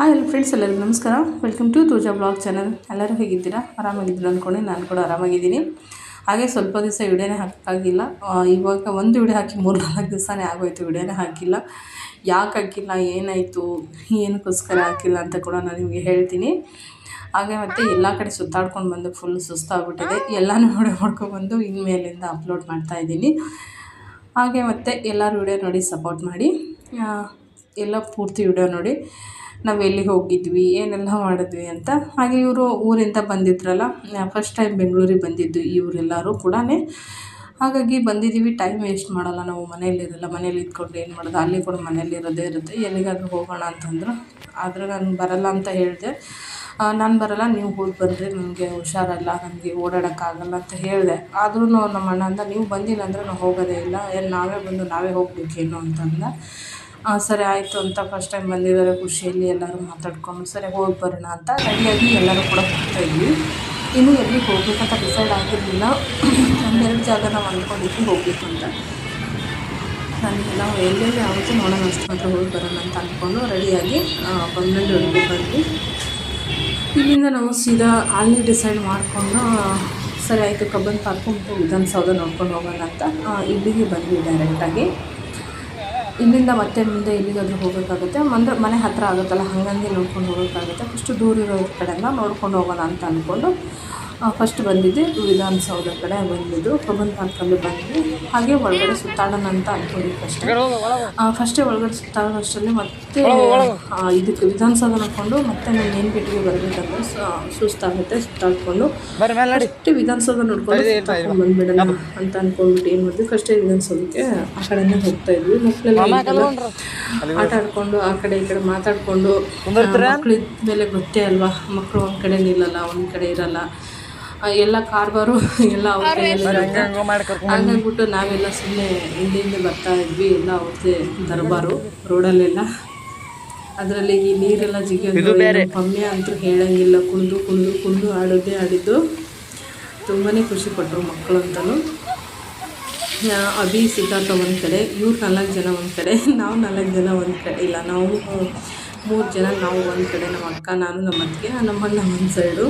Hi ಎಲ್ಲ friends ಎಲ್ಲರಿಗೂ ನಮಸ್ಕಾರ. ವೆಲ್ಕಮ್ ಟು ತೂಜಾ ಬ್ಲಾಗ್ ಚಾನಲ್ ಎಲ್ಲರೂ ಹೇಗಿದ್ದೀರಾ? ಆರಾಮಾಗಿದ್ದೀರಾ ಅಂದ್ಕೊಂಡೆ ನಾನು ಕೂಡ ಆರಾಮಾಗಿದ್ದೀನಿ. ಹಾಗೆ ಸ್ವಲ್ಪ ದಿವಸ ವಿಡಿಯೋನೇ ಹಾಕೋಕ್ಕಾಗಿಲ್ಲ. ಇವಾಗ ಒಂದು ವಿಡಿಯೋ ಹಾಕಿ ಮೂರು ನಾಲ್ಕು ದಿವಸನೇ ಆಗೋಯ್ತು, ವಿಡಿಯೋನೇ ಹಾಕಿಲ್ಲ. ಯಾಕೆ ಹಾಕಿಲ್ಲ, ಏನಾಯಿತು, ಏನಕ್ಕೋಸ್ಕರ ಹಾಕಿಲ್ಲ ಅಂತ ಕೂಡ ನಾನು ನಿಮಗೆ ಹೇಳ್ತೀನಿ. ಹಾಗೆ ಮತ್ತು ಎಲ್ಲ ಕಡೆ ಸುತ್ತಾಡ್ಕೊಂಡು ಬಂದು ಫುಲ್ ಸುಸ್ತಾಗ್ಬಿಟ್ಟಿದೆ. ಎಲ್ಲನೂ ನೋಡಿ ಮಾಡ್ಕೊಬಂದು ಇನ್ಮೇಲಿಂದ ಅಪ್ಲೋಡ್ ಮಾಡ್ತಾಯಿದ್ದೀನಿ ಹಾಗೆ ಮತ್ತು ಎಲ್ಲರೂ ವಿಡಿಯೋ ನೋಡಿ ಸಪೋರ್ಟ್ ಮಾಡಿ. ಎಲ್ಲ ಪೂರ್ತಿ ವಿಡಿಯೋ ನೋಡಿ. ನಾವು ಎಲ್ಲಿಗೆ ಹೋಗಿದ್ವಿ, ಏನೆಲ್ಲ ಮಾಡಿದ್ವಿ ಅಂತ ಹಾಗೆ ಇವರು ಊರಿಂದ ಬಂದಿದ್ರಲ್ಲ ಫಸ್ಟ್ ಟೈಮ್ ಬೆಂಗಳೂರಿಗೆ ಬಂದಿದ್ದು ಇವರೆಲ್ಲರೂ ಕೂಡ ಹಾಗಾಗಿ ಬಂದಿದ್ದೀವಿ ಟೈಮ್ ವೇಸ್ಟ್ ಮಾಡೋಲ್ಲ ನಾವು ಮನೆಯಲ್ಲಿರಲ್ಲ ಮನೇಲಿ ಇದ್ಕೊಂಡು ಏನು ಮಾಡೋದು, ಅಲ್ಲಿ ಕೂಡ ಮನೇಲಿ ಇರೋದೇ ಇರುತ್ತೆ, ಎಲ್ಲಿಗಾದರೂ ಹೋಗೋಣ ಅಂತಂದ್ರು. ಆದರೆ ನಾನು ಬರಲ್ಲ ಅಂತ ಹೇಳಿದೆ. ನಾನು ಬರಲ್ಲ, ನೀವು ಹೋಗಿ ಬಂದರೆ ನನಗೆ ಹುಷಾರಲ್ಲ ನನಗೆ ಓಡಾಡೋಕ್ಕಾಗಲ್ಲ ಅಂತ ಹೇಳಿದೆ. ಆದ್ರೂ ನಮ್ಮ ಅಣ್ಣ ಅಂದ ನೀವು ಬಂದಿಲ್ಲ ಅಂದರೆ ನಾವು ಹೋಗೋದೇ ಇಲ್ಲ, ಏನು ನಾವೇ ಬಂದು ನಾವೇ ಹೋಗ್ಬೇಕೇನು ಅಂತಂದ. ಸರಿ ಆಯಿತು ಅಂತ ಫಸ್ಟ್ ಟೈಮ್ ಬಂದಿದ್ದಾರೆ ಖುಷಿಯಲ್ಲಿ ಎಲ್ಲರೂ ಮಾತಾಡ್ಕೊಂಡು, ಸರಿ ಹೋಗಿ ಬರೋಣ ಅಂತ ರೆಡಿಯಾಗಿ ಎಲ್ಲರೂ ಕೂಡ ಹೋಗ್ತಾ ಇದ್ವಿ. ಇನ್ನೂ ಎಲ್ಲಿಗೆ ಹೋಗ್ಬೇಕಂತ ಡಿಸೈಡ್ ಆಗಿರಲಿಲ್ಲ. ಒಂದೆರಡು ಜಾಗ ನಾವು ಅಂದ್ಕೊಂಡಿದ್ವಿ ಹೋಗಬೇಕು ಅಂತ. ನನಗೆ ನಾವು ಎಲ್ಲೆಲ್ಲಿ ಆಗುತ್ತೆ ನೋಡೋಣ, ಅಷ್ಟು ಮಾತ್ರ ಹೋಗಿ ಬರೋಣ ಅಂತ ಅಂದ್ಕೊಂಡು ರೆಡಿಯಾಗಿ ಬೊಮ್ಮನಹಳ್ಳಿವರೆಗೂ ಬಂದ್ವಿ. ಇಲ್ಲಿಂದ ನಾವು ಸೀದಾ ಅಲ್ಲಿ ಡಿಸೈಡ್ ಮಾಡಿಕೊಂಡು ಸರಿ ಆಯಿತು ಕಬ್ಬನ್ ಪಾರ್ಕು ಮತ್ತು ವಿಧಾನಸೌಧ ನೋಡ್ಕೊಂಡು ಹೋಗೋಣ ಅಂತ ಇಲ್ಲಿಗೆ ಬಂದ್ವಿ ಡೈರೆಕ್ಟಾಗಿ ಇಲ್ಲಿಂದ ಮತ್ತೆ ಮುಂದೆ ಎಲ್ಲಿಗಾದರೂ ಹೋಗಬೇಕಾಗುತ್ತೆ. ಅಂದರೆ ಮನೆ ಹತ್ತಿರ ಆಗುತ್ತಲ್ಲ, ಹಾಗಾಗಿ ನೋಡ್ಕೊಂಡು ಹೋಗೋಕ್ಕಾಗುತ್ತೆ ಫಸ್ಟು ದೂರ ಇರೋ ಕಡೆಲ್ಲ ನೋಡ್ಕೊಂಡು ಹೋಗೋಣ ಅಂತ ಅಂದ್ಕೊಂಡು ಫಸ್ಟ್ ಬಂದಿದ್ದೆ ವಿಧಾನಸೌಧ ಕಡೆ ಬಂದಿದ್ದು. ಕಬ್ಬನ್ ಪಾರ್ಕಲ್ಲಿ ಬಂದ್ವಿ ಹಾಗೆ ಒಳಗಡೆ ಸುತ್ತಾಡೋಣ ಅಂತ ಅಂದ್ಕೊಂಡಿದ್ವಿ ಫಸ್ಟ್ ಫಸ್ಟೇ ಒಳಗಡೆ ಸುತ್ತಾಡೋಷ್ಟರಲ್ಲಿ ಮತ್ತೆ ಇದಕ್ಕೆ ವಿಧಾನಸೌಧ ನೋಡ್ಕೊಂಡು ಮತ್ತೆ ನಾನು ಏನು ಬಿಟ್ಟಿಗೆ ಬರಬೇಕಂದ್ರೆ ಸುಸ್ತಾಗುತ್ತೆ ಸುತ್ತಾಡ್ಕೊಂಡು. ಫಸ್ಟ್ ವಿಧಾನಸೌಧ ನೋಡ್ಕೊಂಡು ಬಂದ್ಬಿಡೋಣ ಅಂತ ಅಂದ್ಕೊಂಡ್ಬಿಟ್ಟು ಏನು ಮಾಡಿದ್ವಿ? ಫಸ್ಟೇ ವಿಧಾನಸೌಧಕ್ಕೆ ಆ ಕಡೆನೇ ಹೋಗ್ತಾ ಇದ್ವಿ. ಮಕ್ಕಳೆಲ್ಲ ಆಟ ಆಡ್ಕೊಂಡು ಆ ಕಡೆ ಈ ಕಡೆ ಮಾತಾಡ್ಕೊಂಡು ಮಕ್ಕಳು ಮೇಲೆ ಗೊತ್ತೇ ಅಲ್ವಾ? ಮಕ್ಕಳು ಒಂದು ಕಡೆ ನಿಲ್ಲಲ್ಲ ಒಂದು ಕಡೆ ಇರಲ್ಲ. ಎಲ್ಲ ಕಾರ್ಬಾರು ಎಲ್ಲ ಅವ್ರ. ಹಂಗಾಗ್ಬಿಟ್ಟು ನಾವೆಲ್ಲ ಸುಮ್ಮನೆ ಹಿಂದೆ ಹಿಂದೆ ಬರ್ತಾ ಇದ್ವಿ ಎಲ್ಲ ಅವ್ರದ್ದೇ ದರ್ಬಾರು ರೋಡಲ್ಲೆಲ್ಲ. ಅದರಲ್ಲಿ ಈ ನೀರೆಲ್ಲ ಜಿಗಿಯೋದು ಕಮ್ಮಿ ಅಂತೂ ಹೇಳಂಗಿಲ್ಲ. ಕುಂದು ಕುಂದು ಕುಂದು ಆಡೋದೇ ಆಡಿದ್ದು. ತುಂಬಾ ಖುಷಿ ಪಟ್ಟರು ಮಕ್ಕಳು ಅಂತಲೂ. ಅಭಿ ಸಿದ್ಧಾರ್ಥ ಒಂದು ಕಡೆ ಇವ್ರು ನಾಲ್ಕು ಜನ ಒಂದು ಕಡೆ ನಾವು ನಾಲ್ಕು ಜನ ಒಂದು ಕಡೆ. ಇಲ್ಲ ನಾವು ಮೂರು ಜನ ನಾವು ಒಂದು ಕಡೆ. ನಮ್ಮ ಅಕ್ಕ ನಾನು ನಮ್ಮ ಅತ್ತಿಗೆ ನಮ್ಮ ಅಣ್ಣ ಒಂದು ಸೈಡು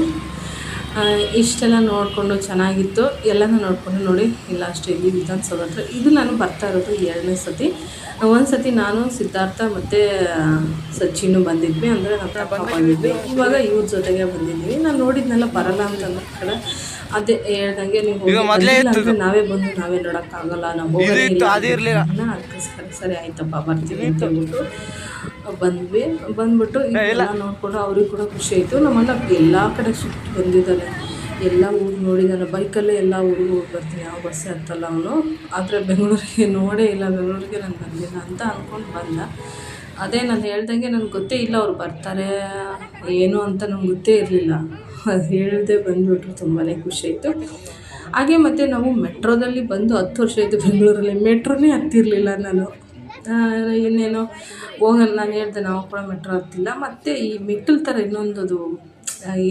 ಇಷ್ಟೆಲ್ಲ ನೋಡಿಕೊಂಡು ಚೆನ್ನಾಗಿತ್ತು. ಎಲ್ಲನೂ ನೋಡಿಕೊಂಡು ನೋಡಿ ಇಲ್ಲ ಅಷ್ಟು ಇಲ್ಲಿ ವಿಧಾನಸೌಧ ಹತ್ರ ಇದು ನಾನು ಬರ್ತಾ ಇರೋದು ಎರಡನೇ ಸತಿ. ಒಂದು ಸತಿ ನಾನು ಸಿದ್ಧಾರ್ಥ ಮತ್ತು ಸಚಿನು ಬಂದಿದ್ವಿ. ಅಂದರೆ ನಮ್ಮ ಬಂದಿದ್ವಿ. ಇವಾಗ ಇವ್ರ ಜೊತೆಗೆ ಬಂದಿದ್ವಿ ನಾನು ನೋಡಿದ್ನೆಲ್ಲ ಬರಲ್ಲ ಅಂತ ಅಂದ್ಕೊಂಡ ಕಡೆ ಅದೇ ಹೇಳ್ದಂಗೆ ನೀವು ಅಂದರೆ ನಾವೇ ಬಂದು ನಾವೇ ನೋಡೋಕ್ಕಾಗಲ್ಲ ನಾವು ಹೋಗೋದೇ ಅದಕ್ಕೋಸ್ಕರ ಸರಿ ಆಯ್ತಪ್ಪ ಬರ್ತೀವಿ ಅಂತ ಹೇಳ್ಬಿಟ್ಟು. ಬಂದ್ವಿ. ಬಂದ್ಬಿಟ್ಟು ಎಲ್ಲ ನೋಡ್ಕೊಂಡು ಅವ್ರಿಗೆ ಕೂಡ ಖುಷಿ ಆಯಿತು. ನಮ್ಮನ್ನ ಎಲ್ಲ ಕಡೆ ಸುಟ್ಟು ಬಂದಿದ್ದಾನೆ ಎಲ್ಲ ಊರು ನೋಡಿದ್ದಾನೆ ಬೈಕಲ್ಲೇ ಎಲ್ಲ ಊರಿಗೆ ಹೋಗಿ ಬರ್ತೀನಿ. ಯಾವ ಬಸ್ ಹತ್ತಲ್ಲ ಅವನು. ಆದರೆ ಬೆಂಗಳೂರಿಗೆ ನೋಡೇ ಇಲ್ಲ. ಬೆಂಗಳೂರಿಗೆ ನಾನು ಬಂದಿಲ್ಲ ಅಂತ ಅಂದ್ಕೊಂಡು ಬಂದ. ಅದೇ ನಾನು ಹೇಳ್ದಂಗೆ ನನಗೆ ಗೊತ್ತೇ ಇಲ್ಲ ಅವ್ರು ಬರ್ತಾರೆ ಏನು ಅಂತ ನಂಗೆ ಗೊತ್ತೇ ಇರಲಿಲ್ಲ. ಅದು ಹೇಳಿದೆ ಬಂದುಬಿಟ್ರು. ತುಂಬಾ ಖುಷಿ ಆಯಿತು. ಹಾಗೆ ಮತ್ತು ನಾವು ಮೆಟ್ರೋದಲ್ಲಿ ಬಂದು ಹತ್ತು ವರ್ಷ ಆಯಿತು ಬೆಂಗಳೂರಲ್ಲಿ. ಮೆಟ್ರೋನೇ ಹತ್ತಿರಲಿಲ್ಲ ನಾನು. ಇನ್ನೇನೋ ಹೋಗಲ್ಲ, ನಾನು ಹೇಳ್ದೆ ನಾವು ಕೂಡ ಮೆಟ್ರೋ ಹತ್ತಿಲ್ಲ. ಮತ್ತು ಈ ಮೆಟ್ಟಲ್ ಥರ ಇನ್ನೊಂದು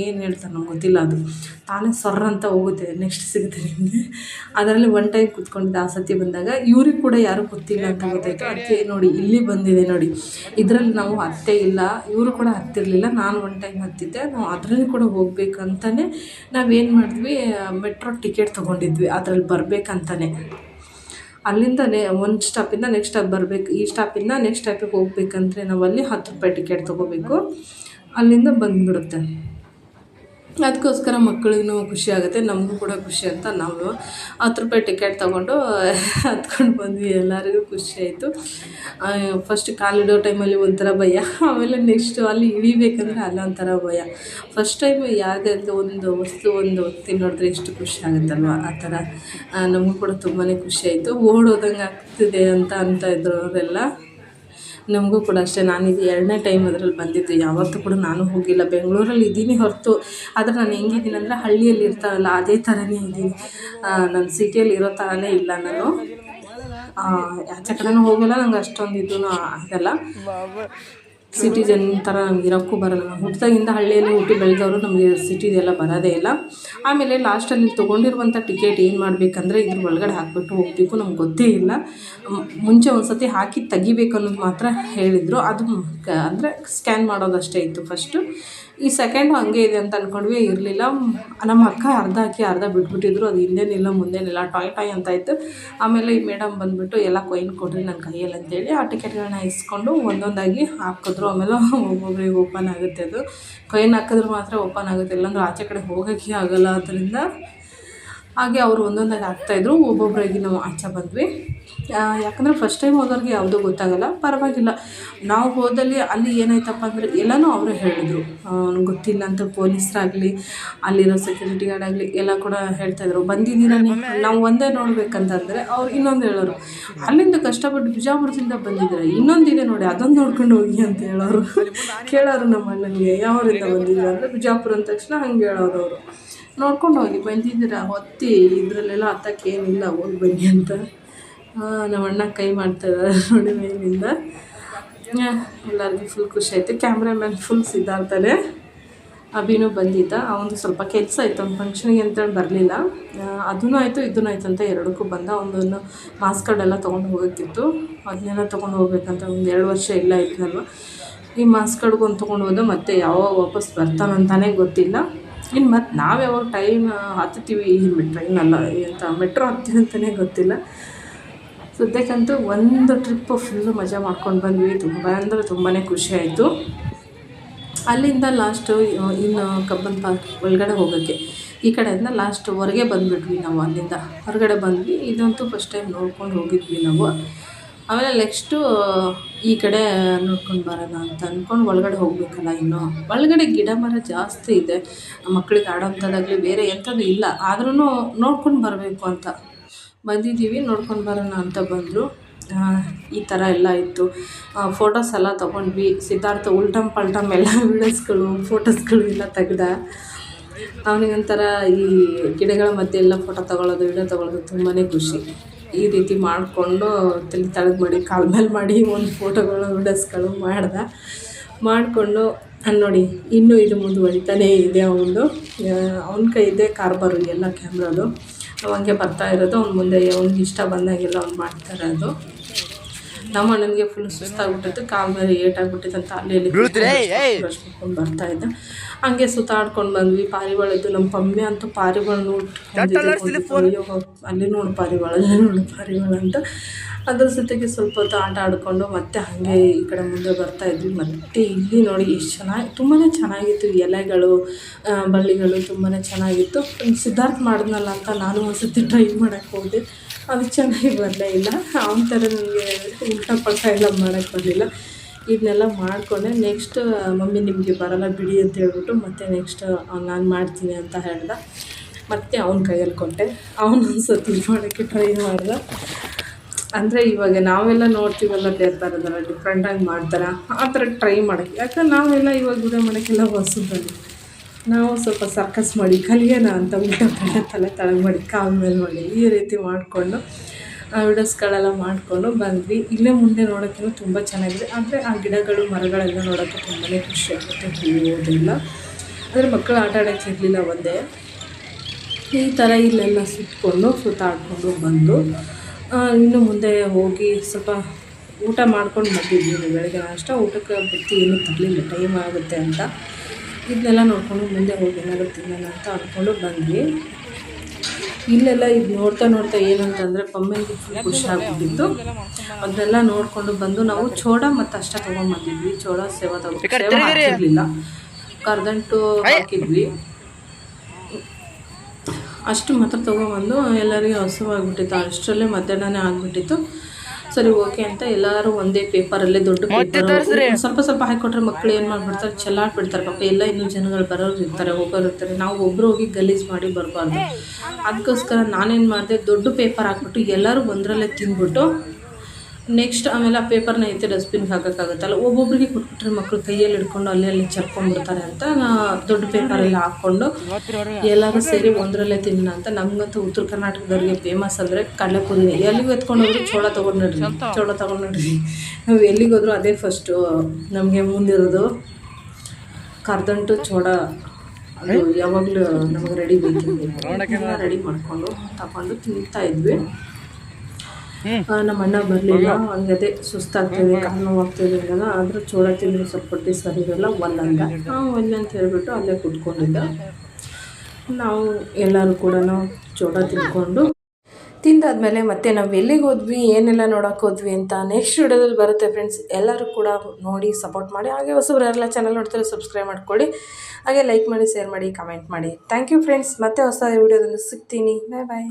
ಏನು ಹೇಳ್ತಾರೆ ನಮ್ಗೆ ಗೊತ್ತಿಲ್ಲ ಅದು. ತಾನೇ ಸೊರ್ರ ಅಂತ ಹೋಗುತ್ತೆ ನೆಕ್ಸ್ಟ್ ಸಿಗುತ್ತೆ ನಿಮಗೆ. ಅದರಲ್ಲಿ ಒನ್ ಟೈಮ್ ಕೂತ್ಕೊಂಡಿದ್ದೆ ಆ ಬಂದಾಗ, ಇವ್ರಿಗೆ ಕೂಡ ಯಾರೂ ಗೊತ್ತಿಲ್ಲ ಅಂತ ಗೊತ್ತಾಯಿತು. ಅದಕ್ಕೆ ನೋಡಿ, ಇಲ್ಲಿ ಬಂದಿದೆ ನೋಡಿ. ಇದರಲ್ಲಿ ನಾವು ಹತ್ತೇ ಇಲ್ಲ, ಇವರು ಕೂಡ ಹತ್ತಿರಲಿಲ್ಲ, ನಾನು ಒನ್ ಟೈಮ್ ಹತ್ತಿದ್ದೆ. ನಾವು ಅದರಲ್ಲಿ ಕೂಡ ಹೋಗ್ಬೇಕಂತಲೇ ನಾವೇನು ಮಾಡಿದ್ವಿ ಮೆಟ್ರೋ ಟಿಕೆಟ್ ತೊಗೊಂಡಿದ್ವಿ, ಅದ್ರಲ್ಲಿ ಬರಬೇಕಂತಲೇ ಅಲ್ಲಿಂದ ನೆ ಒಂದು ಸ್ಟಾಪಿಂದ ನೆಕ್ಸ್ಟ್ ಸ್ಟಾಪ್ ಬರಬೇಕು. ಈ ಸ್ಟಾಪಿಂದ ನೆಕ್ಸ್ಟ್ ಸ್ಟಾಪಿಗೆ ಹೋಗಬೇಕಂದ್ರೆ ನಾವು ಅಲ್ಲಿ ಹತ್ತು ರೂಪಾಯಿ ಟಿಕೆಟ್ ತೊಗೋಬೇಕು. ಅಲ್ಲಿಂದ ಬಂದುಬಿಡುತ್ತೆ. ಅದಕ್ಕೋಸ್ಕರ ಮಕ್ಕಳಿಗೂ ಖುಷಿ ಆಗುತ್ತೆ, ನಮಗೂ ಕೂಡ ಖುಷಿ ಅಂತ ನಾವು ಹತ್ತು ರೂಪಾಯಿ ಟಿಕೆಟ್ ತೊಗೊಂಡು ಹತ್ಕೊಂಡು ಬಂದ್ವಿ, ಎಲ್ಲರಿಗೂ ಖುಷಿ ಆಯಿತು. ಫಸ್ಟ್ ಕಾಲಿಡೋ ಟೈಮಲ್ಲಿ ಒಂಥರ ಭಯ, ಆಮೇಲೆ ನೆಕ್ಸ್ಟು ಅಲ್ಲಿ ಇಳಿಬೇಕಂದ್ರೆ ಅಲ್ಲೊಂಥರ ಭಯ. ಫಸ್ಟ್ ಟೈಮ್ ಯಾವುದೇ ಒಂದು ವಸ್ತು, ಒಂದು ತಿನ್ನೋಡಿದ್ರೆ ಎಷ್ಟು ಖುಷಿ ಆಗುತ್ತಲ್ವ, ಆ ಥರ. ನಮಗೂ ಕೂಡ ತುಂಬಾ ಖುಷಿ ಆಯಿತು. ಓಡೋದಂಗೆ ಆಗ್ತಿದೆ ಅಂತ ಅಂತ ಇದ್ರು ಅವರೆಲ್ಲ ನಮಗೂ ಕೂಡ ಅಷ್ಟೇ. ನಾನು ಇದು ಎರಡನೇ ಟೈಮ್ ಅದರಲ್ಲಿ ಬಂದಿದ್ದು. ಯಾವತ್ತೂ ಕೂಡ ನಾನು ಹೋಗಿಲ್ಲ. ಬೆಂಗಳೂರಲ್ಲಿ ಇದ್ದೀನಿ ಹೊರತು. ಆದರೆ ನಾನು ಹೆಂಗಿದ್ದೀನಿ ಅಂದರೆ ಹಳ್ಳಿಯಲ್ಲಿ ಇರ್ತಾರಲ್ಲ, ಅದೇ ಥರನೇ ಇದ್ದೀನಿ. ನಾನು ಸಿಟಿಯಲ್ಲಿ ಇರೋ ಥರನೇ ಇಲ್ಲ ನಾನು. ಆಚೆ ಕಡೆನೂ ಹೋಗಲ್ಲ. ನಂಗೆ ಅಷ್ಟೊಂದು ಇದೂ ಆಗಲ್ಲ. ಸಿಟಿಜನ್ ಥರ ನಮ್ಗೆ ಇರೋಕ್ಕೂ ಬರಲ್ಲ. ಹುಟ್ಟಿದಾಗಿಂದ ಹಳ್ಳಿಯಲ್ಲಿ ಹುಟ್ಟಿ ಬೆಳೆದವರು ನಮಗೆ ಸಿಟಿದೆಲ್ಲ ಬರೋದೇ ಇಲ್ಲ. ಆಮೇಲೆ ಲಾಸ್ಟಲ್ಲಿ ತೊಗೊಂಡಿರುವಂಥ ಟಿಕೆಟ್ ಏನು ಮಾಡಬೇಕಂದ್ರೆ ಇದ್ರ ಒಳಗಡೆ ಹಾಕಿಬಿಟ್ಟು ಹೋಗಬೇಕು. ನಮ್ಗೆ ಗೊತ್ತೇ ಇಲ್ಲ. ಮುಂಚೆ ಒಂದು ಸತಿ ಹಾಕಿ ತೆಗಿಬೇಕು ಅನ್ನೋದು ಮಾತ್ರ ಹೇಳಿದರು. ಅದು ಕ ಅಂದರೆ ಸ್ಕ್ಯಾನ್ ಮಾಡೋದಷ್ಟೇ ಇತ್ತು ಫಸ್ಟು ಈ ಸೆಕೆಂಡು ಹಂಗೆ ಇದೆ ಅಂತ ಅಂದ್ಕೊಂಡ್ವಿ ಇರಲಿಲ್ಲ. ನಮ್ಮ ಅಕ್ಕ ಅರ್ಧ ಹಾಕಿ ಅರ್ಧ ಬಿಟ್ಬಿಟ್ಟಿದ್ರು, ಅದು ಹಿಂದೇನಿಲ್ಲ, ಮುಂದೇನಿಲ್ಲ, ಟಾಯ್ ಟಾಯ್ ಅಂತ ಇತ್ತು ಆಮೇಲೆ ಈ ಮೇಡಮ್ ಬಂದುಬಿಟ್ಟು, ಎಲ್ಲ ಕೊಯ್ನ್ ಕೊಡ್ರಿ ನನ್ನ ಕೈಯಲ್ಲಿ ಅಂತೇಳಿ ಆ ಟಿಕೆಟ್ಗಳನ್ನ ಇಸ್ಕೊಂಡು ಒಂದೊಂದಾಗಿ ಹಾಕಿದ್ರು. ಆಮೇಲೆ ಒಬ್ಬೊಬ್ಬರಿಗೆ ಓಪನ್ ಆಗುತ್ತೆ ಅದು. ಕೊಯ್ನ್ ಹಾಕಿದ್ರೆ ಮಾತ್ರ ಓಪನ್ ಆಗುತ್ತೆ, ಇಲ್ಲಾಂದ್ರೆ ಆಚೆ ಕಡೆ ಹೋಗೋಕ್ಕೆ ಆಗೋಲ್ಲ. ಅದರಿಂದ ಹಾಗೆ ಅವರು ಒಂದೊಂದಾಗಿ ಹಾಕ್ತಾಯಿದ್ರು ಒಬ್ಬೊಬ್ಬರಾಗಿ ನಾವು ಆಚೆ ಬಂದ್ವಿ. ಯಾಕಂದರೆ ಫಸ್ಟ್ ಟೈಮ್ ಹೋದವ್ರಿಗೆ ಯಾವುದೂ ಗೊತ್ತಾಗಲ್ಲ, ಪರವಾಗಿಲ್ಲ. ನಾವು ಹೋದಲ್ಲಿ ಅಲ್ಲಿ ಏನಾಯ್ತಪ್ಪ ಅಂದರೆ ಎಲ್ಲನೂ ಅವರು ಹೇಳಿದ್ರು. ಗೊತ್ತಿಲ್ಲ ಅಂತ ಪೊಲೀಸರಾಗಲಿ, ಅಲ್ಲಿರೋ ಸೆಕ್ಯೂರಿಟಿ ಗಾರ್ಡ್ ಆಗಲಿ ಎಲ್ಲ ಕೂಡ ಹೇಳ್ತಾಯಿದ್ರು ಬಂದಿದ್ದೀರ ನೀವು? ಒಂದೇ ನೋಡಬೇಕಂತಂದರೆ ಅವ್ರು ಇನ್ನೊಂದು ಹೇಳೋರು. ಅಲ್ಲಿಂದ ಕಷ್ಟಪಟ್ಟು ಬಿಜಾಪುರದಿಂದ ಬಂದಿದ್ದಾರೆ. ಇನ್ನೊಂದಿದೆ ನೋಡಿ, ಅದೊಂದು ನೋಡ್ಕೊಂಡು ಹೋಗಿ ಅಂತ ಹೇಳೋರು. ಕೇಳೋರು ನಮ್ಮ ಅಣ್ಣನಿಗೆ ಯಾವರಿಂದ ಬಂದಿಲ್ಲ ಅಂದರೆ ಬಿಜಾಪುರ ಅಂದ ತಕ್ಷಣ ಹಂಗೆ ಹೇಳೋರು ಅವರು. ನೋಡ್ಕೊಂಡು ಹೋಗಿ, ಬಂದಿದ್ದೀರಾ? ಹೊತ್ತಿ ಇದರಲ್ಲೆಲ್ಲ ಹತ್ತಕ್ಕೆ ಏನಿಲ್ಲ, ಹೋಗಿ ಬನ್ನಿ ಅಂತ. ನಮ್ಮ ಅಣ್ಣ ಕೈ ಮಾಡ್ತಾಯಿದ್ದಾರೆ ನೋಡಿ ಮೇಲಿಂದ. ಎಲ್ಲರಿಗೂ ಫುಲ್ ಖುಷಿ ಆಯಿತು. Cameraman full ಸಿದ್ಧಾರ್ಥನೇ. ಅಭಿನೂ ಬಂದಿದ್ದ. ಅವನು ಸ್ವಲ್ಪ ಕೆಲಸ ಆಯಿತು ಅವ್ನು ಫಂಕ್ಷನ್ಗೆ ಅಂತೇಳಿ ಬರಲಿಲ್ಲ. ಅದೂ ಆಯಿತು ಇದೂ ಆಯಿತು ಅಂತ ಎರಡಕ್ಕೂ ಬಂದ. ಅವನನ್ನು ಮಾಸ್ಕ್ ಕಾರ್ಡೆಲ್ಲ ತೊಗೊಂಡು ಹೋಗೋಕ್ಕಿತ್ತು. ಅದನ್ನೆಲ್ಲ ತೊಗೊಂಡು ಹೋಗ್ಬೇಕಂತ ಒಂದು ಎರಡು ವರ್ಷ ಇಲ್ಲ ಇದ್ನಲ್ವ. ಈ ಮಾಸ್ಕ್ ಕಾರ್ಡ್ಗೊಂದು ತೊಗೊಂಡು ಹೋದ, ಮತ್ತೆ ಯಾವಾಗ ವಾಪಸ್ ಬರ್ತಾನಂತಾನೆ ಗೊತ್ತಿಲ್ಲ. ಇನ್ನು ಮತ್ತು ನಾವು ಯಾವಾಗ ಟೈಮ್ ಹತ್ತುತ್ತೀವಿ ಟ್ರೈನ್ ಅಲ್ಲ ಎಂಥ ಮೆಟ್ರೋ ಹತ್ತೀವಿ ಅಂತಲೇ ಗೊತ್ತಿಲ್ಲ. ಸದ್ಯಕ್ಕಂತೂ ಒಂದು ಟ್ರಿಪ್ಪು ಫುಲ್ಲು ಮಜಾ ಮಾಡ್ಕೊಂಡು ಬಂದ್ವಿ. ತುಂಬ ಅಂದರೆ ತುಂಬಾ ಖುಷಿ ಆಯಿತು. ಅಲ್ಲಿಂದ ಲಾಸ್ಟು ಇನ್ನು ಕಬ್ಬನ್ ಪಾರ್ಕ್ ಒಳಗಡೆ ಹೋಗೋಕ್ಕೆ. ಈ ಕಡೆಯಿಂದ ಲಾಸ್ಟ್ ಹೊರಗೆ ಬಂದುಬಿಟ್ವಿ ನಾವು ಅಲ್ಲಿಂದ. ಹೊರಗಡೆ ಬಂದ್ವಿ. ಇದಂತೂ ಫಸ್ಟ್ ಟೈಮ್ ನೋಡ್ಕೊಂಡು ಹೋಗಿದ್ವಿ ನಾವು. ಆಮೇಲೆ ನೆಕ್ಸ್ಟು, ಈ ಕಡೆ ನೋಡ್ಕೊಂಡು ಬರೋಣ ಅಂತ ಅಂದ್ಕೊಂಡು ಒಳಗಡೆ ಹೋಗಬೇಕಲ್ಲ ಇನ್ನೂ. ಒಳಗಡೆ ಗಿಡ ಮರ ಜಾಸ್ತಿ ಇದೆ. ಮಕ್ಳಿಗೆ ಆಡೋಂಥದ್ದಾಗಲಿ ಬೇರೆ ಎಂಥದ್ದು ಇಲ್ಲ. ಆದ್ರೂ ನೋಡ್ಕೊಂಡು ಬರಬೇಕು ಅಂತ. ಬಂದಿದ್ದೀವಿ, ನೋಡ್ಕೊಂಡು ಬರೋಣ ಅಂತ ಬಂದರು. ಈ ಥರ ಎಲ್ಲ ಇತ್ತು. ಫೋಟೋಸ್ ಎಲ್ಲ ತೊಗೊಂಡ್ವಿ. ಸಿದ್ಧಾರ್ಥ ಉಲ್ಟಮ್ ಪಲ್ಟಮ್ ಎಲ್ಲ ವೀಡಿಯೋಸ್ಗಳು ಫೋಟೋಸ್ಗಳು ಎಲ್ಲ ತೆಗ್ದ. ಅವನಿಗೊಂಥರ ಈ ಗಿಡಗಳ ಮಧ್ಯೆ ಎಲ್ಲ ಫೋಟೋ ತೊಗೊಳೋದು ವಿಡಿಯೋ ತೊಗೊಳೋದು ತುಂಬಾ ಖುಷಿ. ಈ ರೀತಿ ಮಾಡಿಕೊಂಡು ತಲೆ ತಳಗ್ ಮಾಡಿ, ಕಾಲ ಮೇಲೆ ಮಾಡಿ ಒಂದು ಫೋಟೋಗಳು, ವೀಡಿಯೋಸ್ಗಳು ಮಾಡ್ದೆ. ಮಾಡಿಕೊಂಡು ನೋಡಿ, ಇನ್ನೂ ಇದು ಮುಂದುವರಿತಾನೇ ಇದೆ ಅವನದು ಅವನ ಕಾರ್ ಕಾರ್ಬಾರು ಎಲ್ಲ ಕ್ಯಾಮ್ರಾದು. ಅವನಿಗೆ ಹಂಗೆ ಬರ್ತಾ ಇರೋದು, ಅವ್ನ ಮುಂದೆ, ಅವ್ನಿಗೆ ಇಷ್ಟ ಬಂದಾಗೆಲ್ಲ ಅವ್ನು ಮಾಡ್ತಾ ಇರೋದು. ನಮ್ಮ ಅಣ್ಣನಿಗೆ ಫುಲ್ ಸುಸ್ತಾಗ್ಬಿಟ್ಟಿತ್ತು ಕಾಲು ಮೇಲೆ ಏಟಾಗ್ಬಿಟ್ಟಿತ್ತು ಅಂತ ಅಲ್ಲಿ ಇಲ್ಲಿ ಬರ್ತಾ ಇದ್ದ. ಹಂಗೆ ಸುತ್ತಾಡ್ಕೊಂಡು ಬಂದ್ವಿ ಪಾರಿವಾಳದ್ದು ನಮ್ಮ ಪಮ್ಮಿ ಅಂತೂ ಪಾರಿವಾಳ ನೋಡಿ ಅಲ್ಲಿ ನೋಡು ಪಾರಿವಾಳ ನೋಡು ಪಾರಿವಾಳ ಅಂತ. ಅದ್ರ ಜೊತೆಗೆ ಸ್ವಲ್ಪ ಹೊತ್ತು ಆಟ ಆಡಿಕೊಂಡು ಮತ್ತೆ ಹಾಗೆ ಈ ಕಡೆ ಮುಂದೆ ಬರ್ತಾ ಇದ್ವಿ. ಮತ್ತೆ ಇಲ್ಲಿ ನೋಡಿ ಎಷ್ಟು ಚೆನ್ನಾಗಿ ತುಂಬಾ ಚೆನ್ನಾಗಿತ್ತು ಎಲೆಗಳು ಬಳ್ಳಿಗಳು ತುಂಬಾ ಚೆನ್ನಾಗಿತ್ತು. ಸಿದ್ಧಾರ್ಥ ಮಾಡಿದ್ನಲ್ಲ ಅಂತ ನಾನು ಒಂದ್ಸತಿ ಟ್ರೈ ಮಾಡೋಕ್ಕೆ ಹೋದೆ. ಅದು ಚೆನ್ನಾಗಿ ಬರಲೇ ಇಲ್ಲ. ಅವನ ಥರ ನನಗೆ ಊಟ ಪಲ್ಟ ಎಲ್ಲ ಮಾಡೋಕ್ಕೆ ಬರಲಿಲ್ಲ. ಇದನ್ನೆಲ್ಲ ಮಾಡಿಕೊಂಡೆ. ನೆಕ್ಸ್ಟ್ ಮಮ್ಮಿ ನಿಮಗೆ ಬರಲ್ಲ ಬಿಡಿ ಅಂತ ಹೇಳ್ಬಿಟ್ಟು ಮತ್ತೆ ನೆಕ್ಸ್ಟ್ ನಾನು ಮಾಡ್ತೀನಿ ಅಂತ ಹೇಳ್ದ. ಮತ್ತೆ ಅವನ ಕೈಯಲ್ಲಿ ಕೊಟ್ಟೆ. ಅವನು ಒಂದು ಸತಿ ಮಾಡೋಕ್ಕೆ ಟ್ರೈ ಮಾಡ್ದೆ. ಅಂದರೆ ಇವಾಗ ನಾವೆಲ್ಲ ನೋಡ್ತೀವಲ್ಲ ಬೇರೆ ಥರದಲ್ಲ ಡಿಫ್ರೆಂಟಾಗಿ ಮಾಡ್ತಾರೆ? ಆ ಥರ ಟ್ರೈ ಮಾಡೋಕ್ಕೆ. ಯಾಕಂದ್ರೆ ನಾವೆಲ್ಲ ಇವಾಗ ವಿಡಿಯೋ ಮಾಡೋಕ್ಕೆಲ್ಲ ಹೊಸದಲ್ಲಿ. ನಾವು ಸ್ವಲ್ಪ ಸರ್ಕಸ್ ಮಾಡಿ ಕಲಿಯೋಣ ಅಂತ ಊಟ ತಲೆ ತಲೆ ತಳಗೆ ಮಾಡಿ ಕಾಲ ಮೇಲೆ ಮಾಡಿ ಈ ರೀತಿ ಮಾಡಿಕೊಂಡು ವಿಡಿಯೋಸ್ಗಳೆಲ್ಲ ಮಾಡಿಕೊಂಡು ಬಂದ್ವಿ. ಇಲ್ಲೇ ಮುಂದೆ ನೋಡೋಕ್ಕೂ ತುಂಬ ಚೆನ್ನಾಗಿದೆ. ಆದರೆ ಆ ಗಿಡಗಳು ಮರಗಳೆಲ್ಲ ನೋಡೋಕ್ಕೆ ತುಂಬಾ ಖುಷಿ ಆಗುತ್ತೆ. ಹೋಗೋದಿಲ್ಲ ಆದರೆ ಮಕ್ಕಳು ಆಟ ಆಡೋಕ್ಕೆ ಇರಲಿಲ್ಲ ಒಂದೇ. ಈ ಥರ ಇಲ್ಲೆಲ್ಲ ಸುತ್ತಕೊಂಡು ಸುತ್ತಾಡಿಕೊಂಡು ಬಂದು ಆ, ಇನ್ನು ಮುಂದೆ ಹೋಗಿ ಸ್ವಲ್ಪ ಊಟ ಮಾಡ್ಕೊಂಡು ಬಂದಿದ್ವಿ ಬೆಳಗ್ಗೆ ಅಷ್ಟೇ ಊಟಕ್ಕೆ ಬುತ್ತಿ ಏನೂ ತರಲಿಲ್ಲ. ಟೈಮ್ ಆಗುತ್ತೆ ಅಂತ. ಇದನ್ನೆಲ್ಲ ನೋಡ್ಕೊಂಡು ಮುಂದೆ ಹೋಗಿ ಏನಾದ್ರು ತಿನ್ನೋಣ ಅಂತ ಅಂದ್ಕೊಂಡು ಬಂದ್ವಿ. ಇಲ್ಲೆಲ್ಲ ಇದು ನೋಡ್ತಾ ನೋಡ್ತಾ ಏನಂತಂದರೆ ಪಮ್ಮಿಗೆ ಫುಲ್ ಖುಷಿ ಆಗಿಬಿಟ್ಟಿತ್ತು. ಅದನ್ನೆಲ್ಲ ನೋಡಿಕೊಂಡು ಬಂದು ನಾವು ಚೋಡ ಮತ್ತು ಅಷ್ಟ ತೊಗೊಂಬಂದಿದ್ವಿ ಚೋಡ ಸೇವ ತಗೊಂಡಿರಲಿಲ್ಲ ಸೇವ ಹಾಕಿರಲಿಲ್ಲ. ಕರ್ದಂಟು ಹಾಕಿದ್ವಿ. ಅಷ್ಟು ಮಾತ್ರ ತೊಗೊಂಬಂದು ಎಲ್ಲರಿಗೂ ಹಸುವಾಗ್ಬಿಟ್ಟಿತ್ತು. ಅಷ್ಟರಲ್ಲೇ ಮಧ್ಯಾಹ್ನನೇ ಆಗಿಬಿಟ್ಟಿತ್ತು. ಸರಿ ಓಕೆ ಅಂತ ಎಲ್ಲರೂ ಒಂದೇ ಪೇಪರಲ್ಲೇ ದೊಡ್ಡ ಪೇಪರ್ ಸ್ವಲ್ಪ ಸ್ವಲ್ಪ ಹಾಕಿಕೊಟ್ರೆ ಮಕ್ಕಳು ಏನು ಮಾಡ್ಬಿಡ್ತಾರೆ? ಚೆಲ್ಲಾಡ್ಬಿಡ್ತಾರೆ ಪಾಪ ಎಲ್ಲ ಇನ್ನೂ ಜನಗಳು ಬರೋರು ಇರ್ತಾರೆ ಹೋಗೋರು ಇರ್ತಾರೆ. ನಾವು ಒಬ್ಬರು ಹೋಗಿ ಗಲೀಜು ಮಾಡಿ ಬರಬಾರ್ದು. ಅದಕ್ಕೋಸ್ಕರ ನಾನೇನು ಮಾಡಿದೆ ದೊಡ್ಡ ಪೇಪರ್ ಹಾಕ್ಬಿಟ್ಟು ಎಲ್ಲರೂ ಒಂದರಲ್ಲೇ ತಿಂದ್ಬಿಟ್ಟು ನೆಕ್ಸ್ಟ್ ಆಮೇಲೆ ಆ ಪೇಪರ್ನ ಎತ್ತಿ ಡಸ್ಟ್ಬಿನ್ಗೆ ಹಾಕೋಕ್ಕಾಗುತ್ತಲ್ಲ? ಒಬ್ಬೊಬ್ಬರಿಗೆ ಕೊಟ್ಬಿಟ್ರೆ ಮಕ್ಕಳು ಕೈಯಲ್ಲಿ ಹಿಡ್ಕೊಂಡು ಅಲ್ಲಿ ಅಲ್ಲಿ ಚರ್ಕೊಂಡ್ಬಿಡ್ತಾರೆ ಅಂತ ನಾ ದೊಡ್ಡ ಪೇಪರೆಲ್ಲ ಹಾಕ್ಕೊಂಡು, ಎಲ್ಲರೂ ಸೇರಿ ಒಂದರಲ್ಲೇ ತಿನ್ನೋಣ ಅಂತ ನಮಗಂತೂ ಉತ್ತರ ಕರ್ನಾಟಕದವ್ರಿಗೆ ಫೇಮಸ್ ಅಂದರೆ ಕಡಲೆಪುರಿ ಎಲ್ಲಿಗೆ ಎತ್ಕೊಂಡು ಹೋದ್ರು ಚೋಳ ತೊಗೊಂಡು ನಡ್ರಿ ಚೋಳ ತೊಗೊಂಡು ನಡ್ರಿ ನಾವು ಎಲ್ಲಿಗೆ ಹೋದ್ರು ಅದೇ ಫಸ್ಟು ನಮಗೆ ಮುಂದಿರೋದು ಕರ್ದಂಟು ಚೋಡ ಅದು ಯಾವಾಗಲೂ ನಮಗೆ ರೆಡಿ ಬೇಕಿಲ್ಲ ರೆಡಿ ಮಾಡಿಕೊಂಡು ತಗೊಂಡು ತಿಂತಾ ಇದ್ವಿ. ನಮ್ಮ ಅಣ್ಣ ಬರಲಿಲ್ಲ. ಹಂಗೆ ಅದೇ ಸುಸ್ತಾಗ್ತದೆ ಕಾಲು ನೋವಾಗ್ತದೆ ಅಂದಾಗ ಆದರೂ ಚೋಳ ತಿಂದರೆ ಸ್ವಲ್ಪ ಹೊಟ್ಟೆ ಸರಿ ಇರಲ್ಲ ಒಲ್ಲಂದ ನಾವು ಒಲ್ಲೆ ಅಂತ ಹೇಳ್ಬಿಟ್ಟು ಅಲ್ಲೇ ಕುತ್ಕೊಂಡಿದ್ದ. ನಾವು ಎಲ್ಲರೂ ಕೂಡ ಚೋಳ ತಿಂದ್ಕೊಂಡು ತಿಂದಾದ್ಮೇಲೆ ಮತ್ತೆ ನಾವು ಎಲ್ಲಿಗೆ ಹೋದ್ವಿ ಏನೆಲ್ಲ ನೋಡೋಕೆ ಹೋದ್ವಿ ಅಂತ ನೆಕ್ಸ್ಟ್ ವಿಡಿಯೋದಲ್ಲಿ ಬರುತ್ತೆ ಫ್ರೆಂಡ್ಸ್ ಎಲ್ಲರೂ ಕೂಡ ನೋಡಿ ಸಪೋರ್ಟ್ ಮಾಡಿ. ಹಾಗೆ ಹೊಸಬ್ರು ಎಲ್ಲ ಚಾನಲ್ ನೋಡ್ತಾರೆ ಸಬ್ಸ್ಕ್ರೈಬ್ ಮಾಡ್ಕೊಳ್ಳಿ. ಹಾಗೆ ಲೈಕ್ ಮಾಡಿ ಶೇರ್ ಮಾಡಿ ಕಮೆಂಟ್ ಮಾಡಿ. ಥ್ಯಾಂಕ್ ಯು ಫ್ರೆಂಡ್ಸ್ ಮತ್ತೆ ಹೊಸ ವಿಡಿಯೋದಲ್ಲಿ ಸಿಗ್ತೀನಿ. ಬಾಯ್ ಬಾಯ್